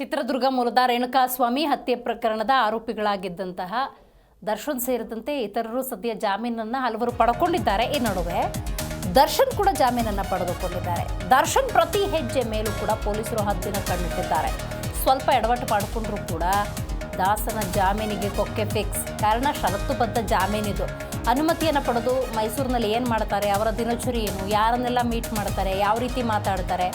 ಚಿತ್ರದುರ್ಗ ಮೂಲದ ರೇಣುಕಾಸ್ವಾಮಿ ಹತ್ಯೆ ಪ್ರಕರಣದ ಆರೋಪಿಗಳಾಗಿದ್ದಂತಹ ದರ್ಶನ್ ಸೇರಿದಂತೆ ಇತರರು ಸದ್ಯ ಜಾಮೀನನ್ನ ಹಲವರು ಪಡ್ಕೊಂಡಿದ್ದಾರೆ. ಈ ನಡುವೆ ದರ್ಶನ್ ಕೂಡ ಜಾಮೀನನ್ನ ಪಡೆದುಕೊಂಡಿದ್ದಾರೆ. ದರ್ಶನ್ ಪ್ರತಿ ಹೆಜ್ಜೆ ಮೇಲೂ ಕೂಡ ಪೊಲೀಸರು ಹದ್ದಿನ ಕಣ್ಣಿಟ್ಟಿದ್ದಾರೆ. ಸ್ವಲ್ಪ ಎಡವಟ್ಟು ಮಾಡಿಕೊಂಡ್ರೂ ಕೂಡ ದಾಸನ ಜಾಮೀನಿಗೆ ಕೊಕ್ಕೆ ಫಿಕ್ಸ್. ಕಾರಣ ಷರತ್ತುಬದ್ಧ ಜಾಮೀನಿದು ಅನುಮತಿಯನ್ನು ಪಡೆದು ಮೈಸೂರಿನಲ್ಲಿ ಏನು ಮಾಡ್ತಾರೆ? ಅವರ ದಿನಚರಿ ಏನು? ಯಾರನ್ನೆಲ್ಲ ಮೀಟ್ ಮಾಡ್ತಾರೆ? ಯಾವ ರೀತಿ ಮಾತಾಡ್ತಾರೆ?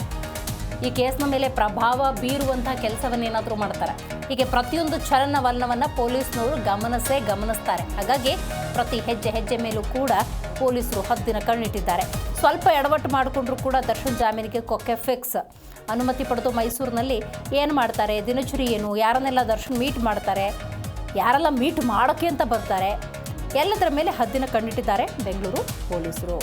ಈ ಕೇಸ್ನ ಮೇಲೆ ಪ್ರಭಾವ ಬೀರುವಂತಹ ಕೆಲಸವನ್ನೇನಾದರೂ ಮಾಡ್ತಾರೆ. ಹೀಗೆ ಪ್ರತಿಯೊಂದು ಚಲನವಲನವನ್ನು ಪೊಲೀಸ್ನವರು ಗಮನಿಸೇ ಗಮನಿಸ್ತಾರೆ. ಹಾಗಾಗಿ ಪ್ರತಿ ಹೆಜ್ಜೆ ಹೆಜ್ಜೆ ಮೇಲೂ ಕೂಡ ಪೊಲೀಸರು ಹದ್ದಿನ ಕಣ್ಣಿಟ್ಟಿದ್ದಾರೆ. ಸ್ವಲ್ಪ ಎಡವಟ್ಟು ಮಾಡಿಕೊಂಡ್ರೂ ಕೂಡ ದರ್ಶನ್ ಜಾಮೀನಿಗೆ ಕೊಕ್ಕೆ ಫಿಕ್ಸ್ ಅನುಮತಿ ಪಡೆದು ಮೈಸೂರಿನಲ್ಲಿ ಏನು ಮಾಡ್ತಾರೆ? ದಿನಚರಿ ಏನು? ಯಾರನ್ನೆಲ್ಲ ದರ್ಶನ್ ಮೀಟ್ ಮಾಡ್ತಾರೆ? ಯಾರೆಲ್ಲ ಮೀಟ್ ಮಾಡೋಕ್ಕೆ ಅಂತ ಬರ್ತಾರೆ? ಎಲ್ಲದರ ಮೇಲೆ ಹದ್ದಿನ ಕಣ್ಣಿಟ್ಟಿದ್ದಾರೆ ಬೆಂಗಳೂರು ಪೊಲೀಸರು.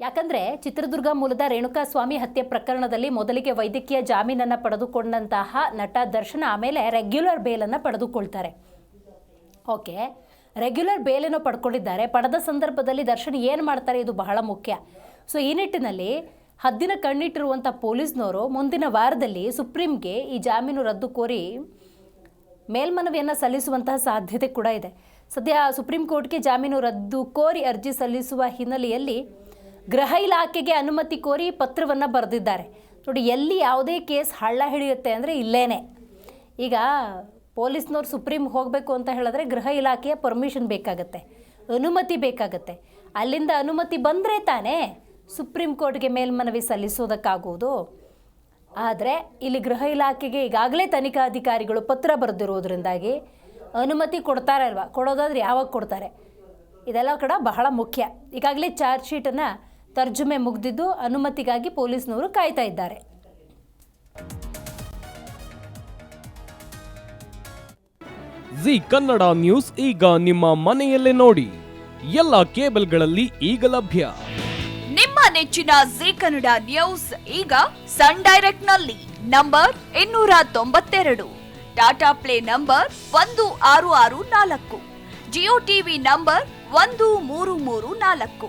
ಯಾಕಂದ್ರೆ ಚಿತ್ರದುರ್ಗ ಮೂಲದ ರೇಣುಕಾ ಸ್ವಾಮಿ ಹತ್ಯೆ ಪ್ರಕರಣದಲ್ಲಿ ಮೊದಲಿಗೆ ವೈದ್ಯಕೀಯ ಜಾಮೀನನ್ನು ಪಡೆದುಕೊಂಡಂತಹ ನಟ ದರ್ಶನ ಆಮೇಲೆ ರೆಗ್ಯುಲರ್ ಬೇಲನ್ನು ಪಡೆದುಕೊಳ್ತಾರೆ. ಓಕೆ, ರೆಗ್ಯುಲರ್ ಬೇಲನ್ನು ಪಡ್ಕೊಂಡಿದ್ದಾರೆ. ಪಡೆದ ಸಂದರ್ಭದಲ್ಲಿ ದರ್ಶನ್ ಏನು ಮಾಡ್ತಾರೆ ಇದು ಬಹಳ ಮುಖ್ಯ. ಸೊ, ಈ ನಿಟ್ಟಿನಲ್ಲಿ ಹದ್ದಿನ ಕಣ್ಣಿಟ್ಟಿರುವಂಥ ಪೊಲೀಸ್ನವರು ಮುಂದಿನ ವಾರದಲ್ಲಿ ಸುಪ್ರೀಂಗೆ ಈ ಜಾಮೀನು ರದ್ದು ಕೋರಿ ಮೇಲ್ಮನವಿಯನ್ನು ಸಲ್ಲಿಸುವಂತಹ ಸಾಧ್ಯತೆ ಕೂಡ ಇದೆ. ಸದ್ಯ ಸುಪ್ರೀಂ ಕೋರ್ಟ್ಗೆ ಜಾಮೀನು ರದ್ದು ಕೋರಿ ಅರ್ಜಿ ಸಲ್ಲಿಸುವ ಹಿನ್ನೆಲೆಯಲ್ಲಿ ಗೃಹ ಇಲಾಖೆಗೆ ಅನುಮತಿ ಕೋರಿ ಪತ್ರವನ್ನು ಬರೆದಿದ್ದಾರೆ. ನೋಡಿ, ಎಲ್ಲಿ ಯಾವುದೇ ಕೇಸ್ ಹಳ್ಳ ಹಿಡಿಯುತ್ತೆ ಅಂದರೆ ಇಲ್ಲೇನೆ. ಈಗ ಪೊಲೀಸ್ನವ್ರು ಸುಪ್ರೀಂ ಹೋಗಬೇಕು ಅಂತ ಹೇಳಿದ್ರೆ ಗೃಹ ಇಲಾಖೆಯ ಪರ್ಮಿಷನ್ ಬೇಕಾಗತ್ತೆ, ಅನುಮತಿ ಬೇಕಾಗತ್ತೆ. ಅಲ್ಲಿಂದ ಅನುಮತಿ ಬಂದರೆ ತಾನೇ ಸುಪ್ರೀಂ ಕೋರ್ಟ್ಗೆ ಮೇಲ್ಮನವಿ ಸಲ್ಲಿಸೋದಕ್ಕಾಗುವುದು. ಆದರೆ ಇಲ್ಲಿ ಗೃಹ ಇಲಾಖೆಗೆ ಈಗಾಗಲೇ ತನಿಖಾಧಿಕಾರಿಗಳು ಪತ್ರ ಬರೆದಿರೋದ್ರಿಂದಾಗಿ ಅನುಮತಿ ಕೊಡ್ತಾರಲ್ವ ಕೊಡೋದಾದ್ರೆ ಯಾವಾಗ ಕೊಡ್ತಾರೆ? ಇದೆಲ್ಲ ಕೂಡ ಬಹಳ ಮುಖ್ಯ. ಈಗಾಗಲೇ ಚಾರ್ಜ್ ಶೀಟನ್ನು ತರ್ಜುಮೆ ಮುಗಿದಿದ್ದು ಅನುಮತಿಗಾಗಿ ಪೊಲೀಸ್ನವರು ಕಾಯ್ತಾ ಇದ್ದಾರೆ. ಜಿ ಕನ್ನಡ ನ್ಯೂಸ್ ಈಗ ನಿಮ್ಮ ಮನೆಯಲ್ಲೇ ನೋಡಿ. ಎಲ್ಲ ಕೇಬಲ್ಗಳಲ್ಲಿ ಈಗ ಲಭ್ಯ. ನಿಮ್ಮ ನೆಚ್ಚಿನ ಜಿ ಕನ್ನಡ ನ್ಯೂಸ್ ಈಗ ಸನ್ ಡೈರೆಕ್ಟ್ನಲ್ಲಿ ನಂಬರ್ ಇನ್ನೂರ ತೊಂಬತ್ತೆರಡು ಟಾಟಾ ಪ್ಲೇ ನಂಬರ್ ಒಂದು ಆರು ಆರು ನಾಲ್ಕು ಜಿಯೋ ಟಿವಿ ನಂಬರ್ ಒಂದು ಮೂರು ಮೂರು ನಾಲ್ಕು.